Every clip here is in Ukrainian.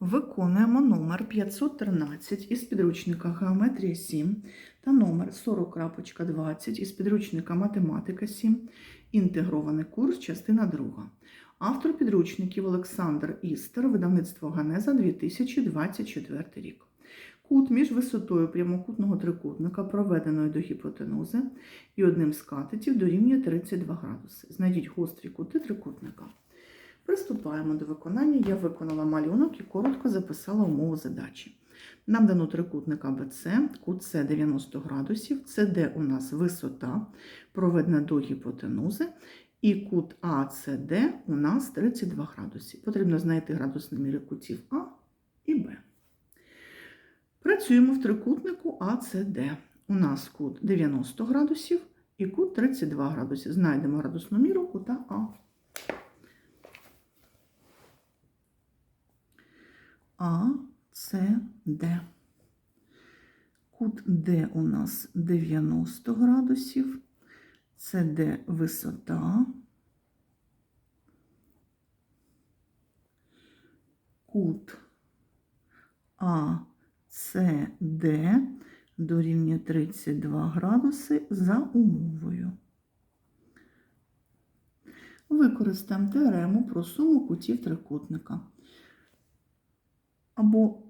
Виконуємо номер 513 із підручника Геометрія 7 та номер 40.20 із підручника Математика 7. Інтегрований курс, частина 2. Автор підручників Олександр Істер, видавництво Ганеза 2024 рік. Кут між висотою прямокутного трикутника, проведеною до гіпотенузи, і одним з катетів дорівнює 32 градуси. Знайдіть гострі кути трикутника. Приступаємо до виконання. Я виконала малюнок і коротко записала умову задачі. Нам дано трикутник АБЦ, кут С 90 градусів, СД у нас висота, проведена до гіпотенузи, і кут АЦД у нас 32 градуси. Потрібно знайти градусні міри кутів А і Б. Працюємо в трикутнику АЦД. У нас кут 90 градусів і кут 32 градуси. Знайдемо градусну міру кута А. А, С, Д. Кут Д у нас 90 градусів, СД висота. Кут А, С, Д дорівнює 32 градуси за умовою. Використаємо теорему про суму кутів трикутника або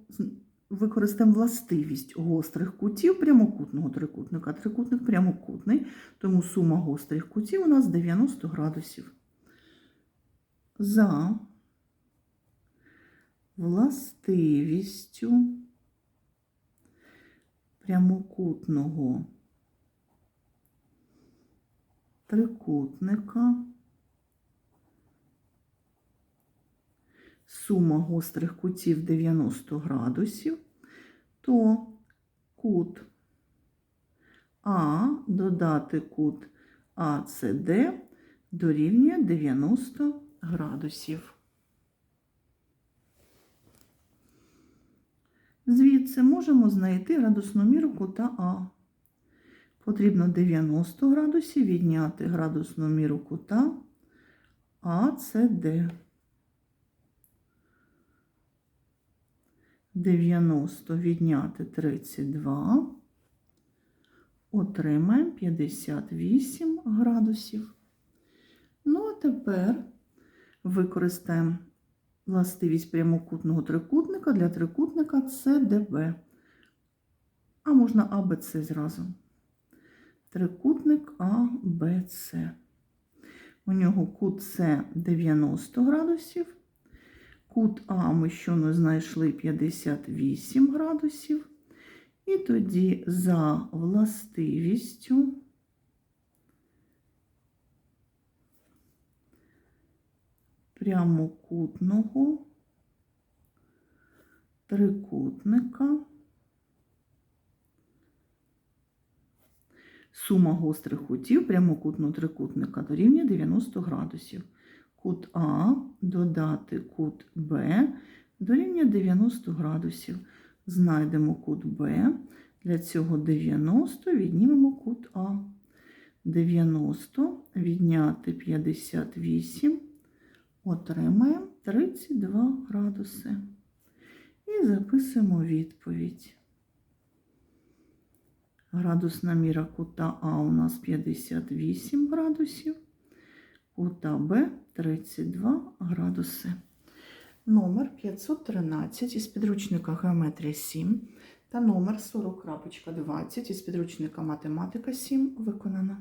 використаємо властивість гострих кутів прямокутного трикутника. Трикутник прямокутний, тому сума гострих кутів у нас 90 градусів. За властивістю прямокутного трикутника. Сума гострих кутів 90 градусів, то кут А додати кут АЦД дорівнює 90 градусів. Звідси можемо знайти градусну міру кута А. Потрібно 90 градусів відняти градусну міру кута АЦД. 90 відняти 32, отримаємо 58 градусів. Ну, а тепер використаємо властивість прямокутного трикутника для трикутника CDB. А можна АБЦ зразу. Трикутник АБЦ. У нього кут С 90 градусів. Кут А ми щойно знайшли 58 градусів. І тоді за властивістю прямокутного трикутника сума гострих кутів прямокутного трикутника дорівнює 90 градусів кут А додати кут Б дорівнює 90 градусів. Знайдемо кут Б. Для цього 90 віднімемо кут А. 90 відняти 58, отримаємо 32 градуси. І записуємо відповідь. Градусна міра кута А у нас 58 градусів кута Б 32 градуси. Номер 513 із підручника Геометрія 7 та номер 40.20 із підручника Математика 7 виконано.